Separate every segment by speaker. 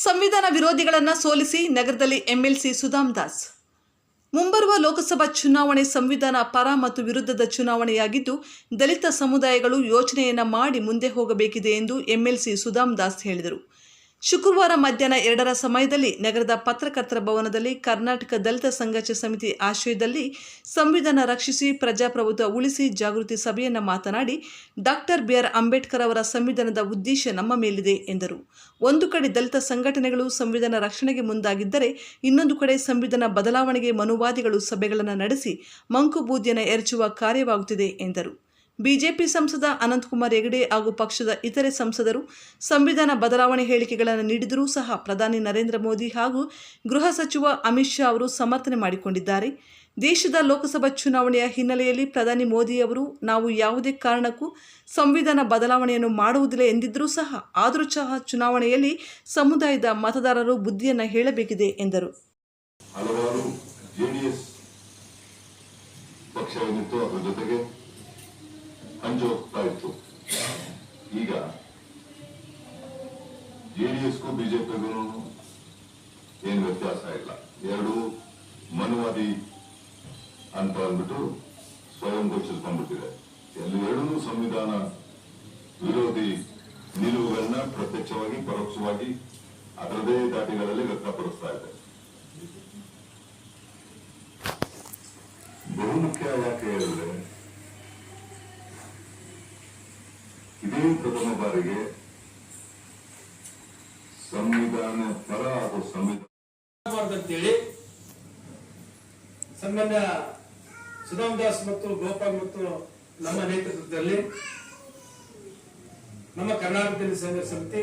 Speaker 1: ಸಂವಿಧಾನ ವಿರೋಧಿಗಳನ್ನು ಸೋಲಿಸಿ ನಗರದಲ್ಲಿ ಎಂಎಲ್ಸಿ ಸುಧಾಮ್ ದಾಸ್. ಮುಂಬರುವ ಲೋಕಸಭಾ ಚುನಾವಣೆ ಸಂವಿಧಾನ ಪರ ಮತ್ತು ವಿರುದ್ಧದ ಚುನಾವಣೆಯಾಗಿದ್ದು, ದಲಿತ ಸಮುದಾಯಗಳು ಯೋಚನೆಯನ್ನು ಮಾಡಿ ಮುಂದೆ ಹೋಗಬೇಕಿದೆ ಎಂದು ಎಂಎಲ್ಸಿ ಸುಧಾಮ್ ದಾಸ್ ಹೇಳಿದರು. ಶುಕ್ರವಾರ ಮಧ್ಯಾಹ್ನ ಎರಡರ ಸಮಯದಲ್ಲಿ ನಗರದ ಪತ್ರಕರ್ತರ ಭವನದಲ್ಲಿ ಕರ್ನಾಟಕ ದಲಿತ ಸಂಘರ್ಷ ಸಮಿತಿ ಆಶ್ರಯದಲ್ಲಿ ಸಂವಿಧಾನ ರಕ್ಷಿಸಿ, ಪ್ರಜಾಪ್ರಭುತ್ವ ಉಳಿಸಿ ಜಾಗೃತಿ ಸಭೆಯನ್ನು ಮಾತನಾಡಿ ಡಾಕ್ಟರ್ ಬಿಆರ್ ಅಂಬೇಡ್ಕರ್ ಅವರ ಸಂವಿಧಾನದ ಉದ್ದೇಶ ನಮ್ಮ ಮೇಲಿದೆ ಎಂದರು. ಒಂದು ಕಡೆ ದಲಿತ ಸಂಘಟನೆಗಳು ಸಂವಿಧಾನ ರಕ್ಷಣೆಗೆ ಮುಂದಾಗಿದ್ದರೆ ಇನ್ನೊಂದು ಕಡೆ ಸಂವಿಧಾನ ಬದಲಾವಣೆಗೆ ಮನುವಾದಿಗಳು ಸಭೆಗಳನ್ನು ನಡೆಸಿ ಮಂಕುಬೂದಿಯನ್ನು ಎರಚುವ ಕಾರ್ಯವಾಗುತ್ತಿದೆ ಎಂದರು. ಬಿಜೆಪಿ ಸಂಸದ ಅನಂತಕುಮಾರ್ ಹೆಗಡೆ ಹಾಗೂ ಪಕ್ಷದ ಇತರೆ ಸಂಸದರು ಸಂವಿಧಾನ ಬದಲಾವಣೆ ಹೇಳಿಕೆಗಳನ್ನು ನೀಡಿದರೂ ಸಹ ಪ್ರಧಾನಿ ನರೇಂದ್ರ ಮೋದಿ ಹಾಗೂ ಗೃಹ ಸಚಿವ ಅಮಿತ್ ಶಾ ಅವರು ಸಮರ್ಥನೆ ಮಾಡಿಕೊಂಡಿದ್ದಾರೆ. ದೇಶದ ಲೋಕಸಭಾ ಚುನಾವಣೆಯ ಹಿನ್ನೆಲೆಯಲ್ಲಿ ಪ್ರಧಾನಿ ಮೋದಿ ಅವರು ನಾವು ಯಾವುದೇ ಕಾರಣಕ್ಕೂ ಸಂವಿಧಾನ ಬದಲಾವಣೆಯನ್ನು ಮಾಡುವುದಿಲ್ಲ ಎಂದಿದ್ದರೂ ಸಹ ಆದರೂ ಸಹ ಚುನಾವಣೆಯಲ್ಲಿ ಸಮುದಾಯದ ಮತದಾರರು ಬುದ್ಧಿಯನ್ನು ಹೇಳಬೇಕಿದೆ ಎಂದರು.
Speaker 2: ಹಲವಾರು ಜೆಡಿಎಸ್ ಪಕ್ಷವಾಗಿತ್ತು ಅದರ ಜೊತೆಗೆ ಹಂಚೋಗ್ತಾ ಇತ್ತು ಈಗ ಜೆಡಿಎಸ್ಗೂ ಬಿಜೆಪಿಗೂ ಏನು ವ್ಯತ್ಯಾಸ ಇಲ್ಲ. ಎರಡು ಮನುವಾದಿ ಅಂತ ಅಂದ್ಬಿಟ್ಟು ಸ್ವಯಂ ಘೋಷಿಸ್ಕೊಂಡ್ಬಿಟ್ಟಿದೆ. ಎಲ್ಲಿ ಎರಡೂ ಸಂವಿಧಾನ ವಿರೋಧಿ ನಿಲುವುಗಳನ್ನ ಪ್ರತ್ಯಕ್ಷವಾಗಿ, ಪರೋಕ್ಷವಾಗಿ ಅದರದೇ ದಾಟಿಗಳಲ್ಲಿ ವ್ಯಕ್ತಪಡಿಸ್ತಾ ಇದೆ. ಬಹುಮುಖ್ಯ ಯಾಕೆ ಹೇಳಿದ್ರೆ ಪ್ರಥಮ ಬಾರಿಗೆ ಸಂವಿಧಾನ ಪರ ಹಾಗೂ ಸಂವಿಧಾನ
Speaker 3: ಸನ್ಮಾನ್ಯ ಸುಧಾಮ್ ದಾಸ್ ಮತ್ತು ಗೋಪಾಲ್ ಮತ್ತು ನಮ್ಮ ನೇತೃತ್ವದಲ್ಲಿ ನಮ್ಮ ಕರ್ನಾಟಕದಲ್ಲಿ ಸಂಘ ಸಮಿತಿ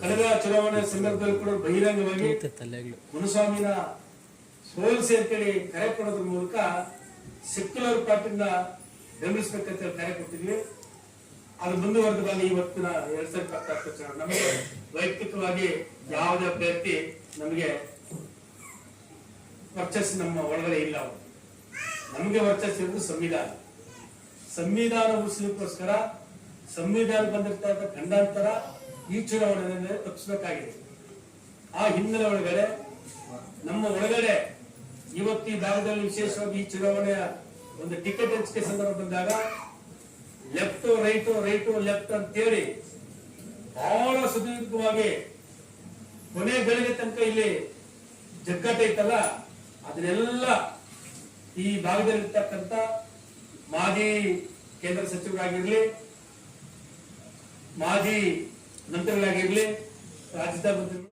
Speaker 3: ಕಳೆದ ಚುನಾವಣೆ ಸಂದರ್ಭದಲ್ಲಿ ಕೂಡ ಬಹಿರಂಗವಾಗಿ ಮುನುಸ್ವಾಮಿನ ಸೋಲಿಸಿ ಅಂತೇಳಿ ಕರೆ ಕೊಡೋದ್ರ ಮೂಲಕ ಸೆಕ್ಯುಲರ್ ಪಾರ್ಟಿನ ಬೆಂಬಲಿಸಬೇಕಂತ ಕರೆ ಕೊಟ್ಟಿದ್ವಿ. ಅದು ಮುಂದುವರೆದಲ್ಲಿ ಇವತ್ತಿನ ಎರಡ್ ಸಾವಿರದ ಇಪ್ಪತ್ತಾರು ಚುನಾವಣೆ ನಮಗೆ ವೈಯಕ್ತಿಕವಾಗಿ ಯಾವುದೇ ಅಭ್ಯರ್ಥಿ ನಮಗೆ ವರ್ಚಸ್ ನಮ್ಮ ಒಳಗಡೆ ಇಲ್ಲ ನಮಗೆ ವರ್ಚಸ್ ಇರುವುದು ಸಂವಿಧಾನ. ಸಂವಿಧಾನ ಉಳಿಸಲಿಕ್ಕೋಸ್ಕರ ಸಂವಿಧಾನ ಬಂದಿರ್ತಕ್ಕಂಥ ಖಂಡಾಂತರ ಈ ಚುನಾವಣೆ ತಪ್ಪಿಸಬೇಕಾಗಿದೆ. ಆ ಹಿನ್ನೆಲೆ ಒಳಗಡೆ, ನಮ್ಮ ಒಳಗಡೆ ಇವತ್ತು ಈ ಭಾಗದಲ್ಲಿ ವಿಶೇಷವಾಗಿ ಈ ಚುನಾವಣೆಯ ಒಂದು ಟಿಕೆಟ್ ಹಂಚಿಕೆ ಸಂದರ್ಭ ಬಂದಾಗ ಲೆಫ್ಟ್ ರೈಟ್ ರೈಟ್ ಲೆಫ್ಟ್ ಅಂತೇಳಿ ಬಹಳ ಸುದೀರ್ಘವಾಗಿ ಕೊನೆ ಗಳಿಗೆ ತನಕ ಇಲ್ಲಿ ಜಗ್ಗಟ್ಟ ಐತಲ್ಲ ಅದನ್ನೆಲ್ಲ ಈ ಭಾಗದಲ್ಲಿರ್ತಕ್ಕಂಥ ಮಾಜಿ ಕೇಂದ್ರ ಸಚಿವರಾಗಿರ್ಲಿ, ಮಾಜಿ ಮಂತ್ರಿಗಳಾಗಿರ್ಲಿ, ರಾಜ್ಯದ ಮಂತ್ರಿಗಳು